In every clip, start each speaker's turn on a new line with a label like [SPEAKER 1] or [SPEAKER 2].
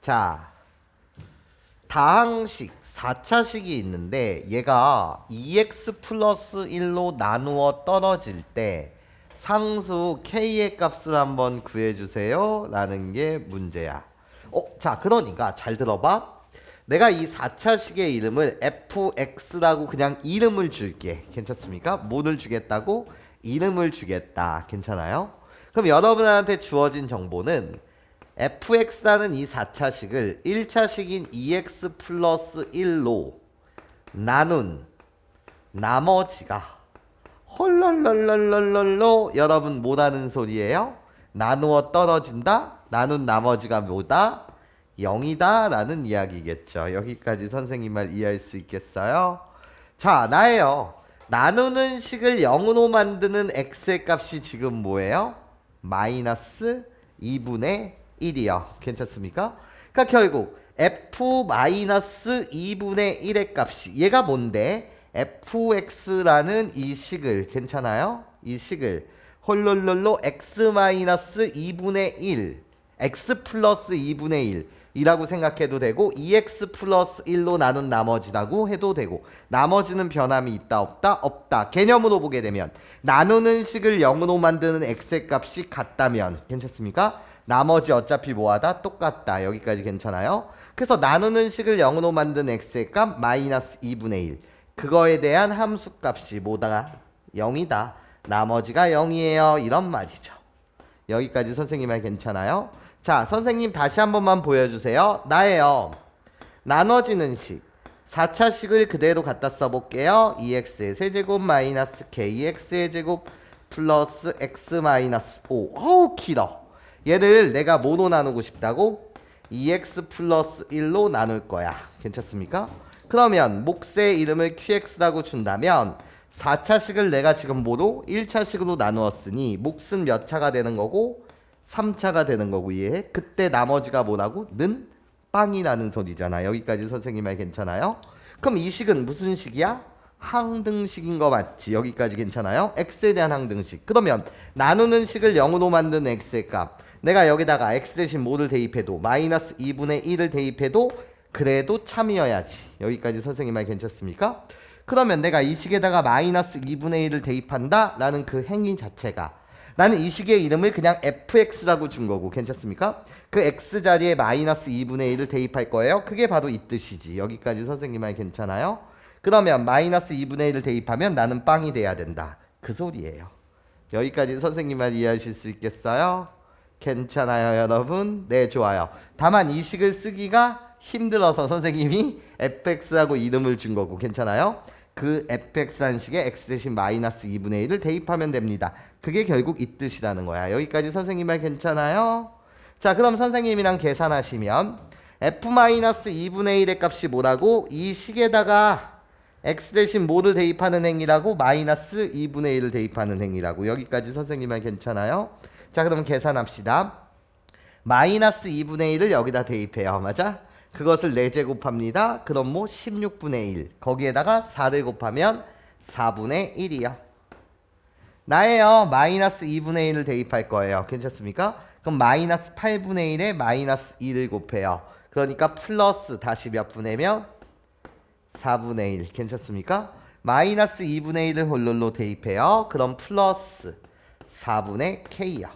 [SPEAKER 1] 자, 다항식 4차식이 있는데 얘가 2x 플러스 1로 나누어 떨어질 때 상수 k의 값을 한번 구해주세요 라는 게 문제야 어, 자 그러니까 잘 들어봐 내가 이 4차식의 이름을 fx라고 그냥 이름을 줄게 괜찮습니까? 뭐를 주겠다고? 이름을 주겠다 괜찮아요? 그럼 여러분한테 주어진 정보는 fx라는 이 4차식을 1차식인 2x 플러스 1로 나눈 나머지가 헐럴럴럴럴럴로 여러분 뭐라는 소리예요? 나누어 떨어진다? 나눈 나머지가 뭐다? 0이다 라는 이야기겠죠. 여기까지 선생님 말 이해할 수 있겠어요? 자, 나예요. 나누는 식을 0으로 만드는 x의 값이 지금 뭐예요? 마이너스 2분의 1이요. 괜찮습니까? 그러니까 결국 f 마이너스 2분의 1의 값이 얘가 뭔데? fx라는 이 식을 괜찮아요? 이 식을 홀롤롤로 x 마이너스 2분의 1 x 플러스 2분의 1 이라고 생각해도 되고 2x 플러스 1로 나눈 나머지라고 해도 되고 나머지는 변함이 있다 없다 없다 개념으로 보게 되면 나누는 식을 0으로 만드는 x의 값이 같다면 괜찮습니까? 나머지 어차피 뭐하다 똑같다 여기까지 괜찮아요? 그래서 나누는 식을 0으로 만드는 x의 값 마이너스 2분의 1 그거에 대한 함수 값이 뭐다? 0이다 나머지가 0이에요 이런 말이죠 여기까지 선생님 말 괜찮아요? 자, 선생님 다시 한 번만 보여주세요. 나예요. 나눠지는 식. 4차 식을 그대로 갖다 써볼게요. 2x의 세제곱 마이너스 kx의 제곱 플러스 x 마이너스 5. 어우 길어. 얘를 내가 뭐로 나누고 싶다고? 2x 플러스 1로 나눌 거야. 괜찮습니까? 그러면 몫의 이름을 qx라고 준다면 4차식을 내가 지금 뭐로? 1차식으로 나누었으니 몫은 몇 차가 되는 거고 3차가 되는 거고 얘 그때 나머지가 뭐라고? 는 빵이라는 소리잖아. 여기까지 선생님 말 괜찮아요? 그럼 이 식은 무슨 식이야? 항등식인 거 맞지? 여기까지 괜찮아요? x에 대한 항등식. 그러면 나누는 식을 0으로 만든 x의 값. 내가 여기다가 x 대신 뭐를 대입해도 마이너스 2분의 1을 대입해도 그래도 참이어야지. 여기까지 선생님 말 괜찮습니까? 그러면 내가 이 식에다가 마이너스 2분의 1을 대입한다? 라는 그 행위 자체가 나는 이 식의 이름을 그냥 fx라고 준 거고 괜찮습니까? 그 x 자리에 마이너스 2분의 1을 대입할 거예요. 그게 바로 이 뜻이지. 여기까지 선생님 말 괜찮아요? 그러면 마이너스 2분의 1을 대입하면 나는 빵이 돼야 된다. 그 소리예요. 여기까지 선생님 말 이해하실 수 있겠어요? 괜찮아요, 여러분? 네, 좋아요. 다만 이 식을 쓰기가 힘들어서 선생님이 fx라고 이름을 준 거고 괜찮아요? 그 fx라는 식에 x 대신 마이너스 2분의 1을 대입하면 됩니다. 그게 결국 이 뜻이라는 거야. 여기까지 선생님 말 괜찮아요? 자, 그럼 선생님이랑 계산하시면 f 마이너스 2분의 1의 값이 뭐라고? 이 식에다가 x 대신 뭐를 대입하는 행위라고? 마이너스 2분의 1을 대입하는 행위라고. 여기까지 선생님 말 괜찮아요? 자, 그럼 계산합시다. 마이너스 2분의 1을 여기다 대입해요. 맞아? 그것을 4제 곱합니다. 그럼 뭐 16분의 1. 거기에다가 4를 곱하면 4분의 1이요. 나예요. 마이너스 2분의 1을 대입할 거예요. 괜찮습니까? 그럼 마이너스 8분의 1에 마이너스 2를 곱해요. 그러니까 플러스 다시 몇 분의면 4분의 1. 괜찮습니까? 마이너스 2분의 1을 홀롤로 대입해요. 그럼 플러스 4분의 k요.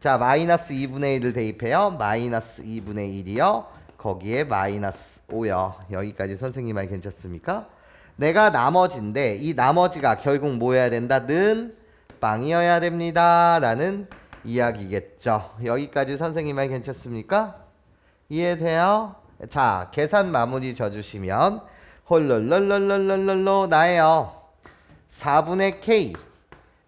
[SPEAKER 1] 자, 마이너스 2분의 1을 대입해요. 마이너스 2분의 1이요. 거기에 마이너스 5요. 여기까지 선생님 말 괜찮습니까? 내가 나머지인데 이 나머지가 결국 뭐여야 된다? 는 빵이어야 됩니다. 라는 이야기겠죠. 여기까지 선생님 말 괜찮습니까? 이해돼요? 자, 계산 마무리 져주시면 홀롤롤롤롤롤롤로 나예요. 4분의 k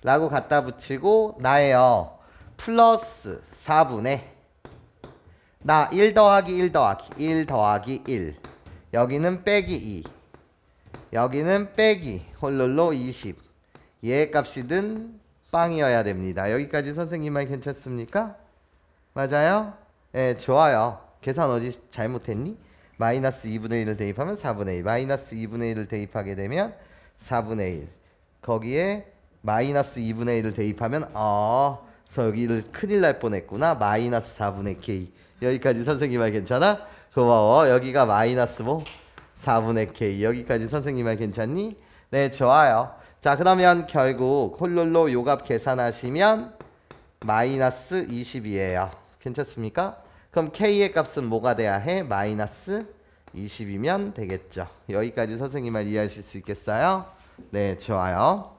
[SPEAKER 1] 라고 갖다 붙이고 나예요. 플러스 4분의 나 1 더하기 1 더하기 1 더하기 1 여기는 빼기 2 여기는 빼기 홀롤로 20얘 값이든 빵이어야 됩니다. 여기까지 선생님 말 괜찮습니까? 맞아요? 예, 좋아요. 계산 어디 잘못했니? 마이너스 2분의 1을 대입하면 4분의 1 마이너스 2분의 1을 대입하게 되면 4분의 1 거기에 마이너스 2분의 1을 대입하면 어 그래서 여기를 큰일 날 뻔했구나. 마이너스 4분의 k. 여기까지 선생님 말 괜찮아? 고마워. 여기가 마이너스 뭐? 4분의 k. 여기까지 선생님 말 괜찮니? 네, 좋아요. 자, 그러면 결국 홀롤로 요값 계산하시면 마이너스 20이에요. 괜찮습니까? 그럼 k의 값은 뭐가 돼야 해? 마이너스 20이면 되겠죠. 여기까지 선생님 말 이해하실 수 있겠어요? 네, 좋아요.